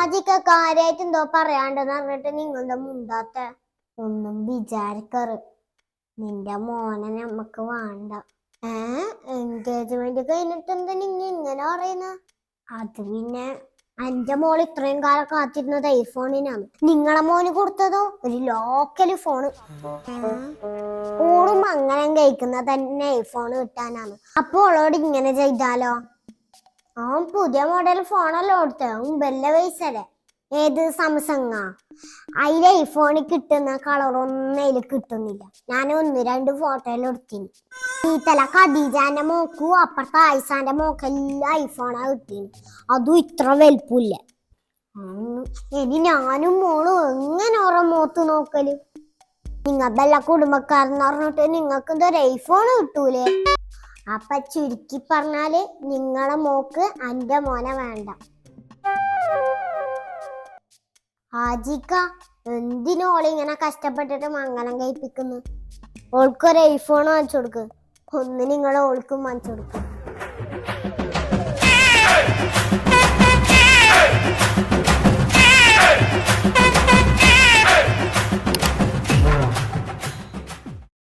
ഹാജിക്ക കാര്യമായിട്ട് എന്തോ പറയാണ്ടെന്ന് പറഞ്ഞിട്ട് നിങ്ങളുടെ മുണ്ടാത്ത ഒന്നും വിചാരിക്കറ്. നിന്റെ മോനെ നമ്മക്ക് വേണ്ട. ഏ? എൻഗേജ്മെന്റ് കഴിഞ്ഞിട്ട് എന്താ നിങ്ങ ഇങ്ങനെ പറയുന്ന? അത് പിന്നെ എന്റെ മോൾ ഇത്രയും കാലം കാത്തിരുന്നത് ഐഫോണിനാണ്. നിങ്ങളെ മോന് കൊടുത്തതോ? ഒരു ലോക്കൽ ഫോണ്. ഓളും അങ്ങനെ കഴിക്കുന്ന തന്നെ ഐഫോൺ കിട്ടാനാണ്. അപ്പൊ ഓളോട് ഇങ്ങനെ ചെയ്താലോ? അവൻ പുതിയ മോഡൽ ഫോണല്ലോ കൊടുത്തത് അവൻ വല്ല ഏത് സാംസങ്ങാ അതിൽ ഐഫോണിൽ കിട്ടുന്ന കളർ ഒന്നും അതിൽ കിട്ടുന്നില്ല. ഞാൻ ഒന്ന് രണ്ട് ഫോട്ടോയിൽ എടുത്തിന് ഈത്തല ഖദീജാന്റെ മോക്കും അപ്പുറത്തെ ആയിസാന്റെ മോക്കെല്ലാം ഐഫോണാ കിട്ടീന്. അതും ഇത്ര വലുപ്പില്ല. ഇനി ഞാനും മോളും എങ്ങനെ ഓരോ മോത്ത് നോക്കൽ? നിങ്ങൾക്കെല്ലാ കുടുംബക്കാരെന്ന് പറഞ്ഞിട്ട് നിങ്ങൾക്ക് ഒരു ഐഫോൺ കിട്ടൂലേ? അപ്പൊ ചുരുക്കി പറഞ്ഞാൽ നിങ്ങളെ മോക്ക് അന്റെ മോനെ വേണ്ട. ഹാജിക്ക എന്തിനോളെ ഇങ്ങനെ കഷ്ടപ്പെട്ടിട്ട് മംഗലം കഴിപ്പിക്കുന്നു? ഓൾക്കൊരു ഐഫോൺ വാങ്ങിച്ചു കൊടുക്ക്. ഒന്ന് നിങ്ങൾ ഓൾക്കും വാങ്ങിച്ചു കൊടുക്കും.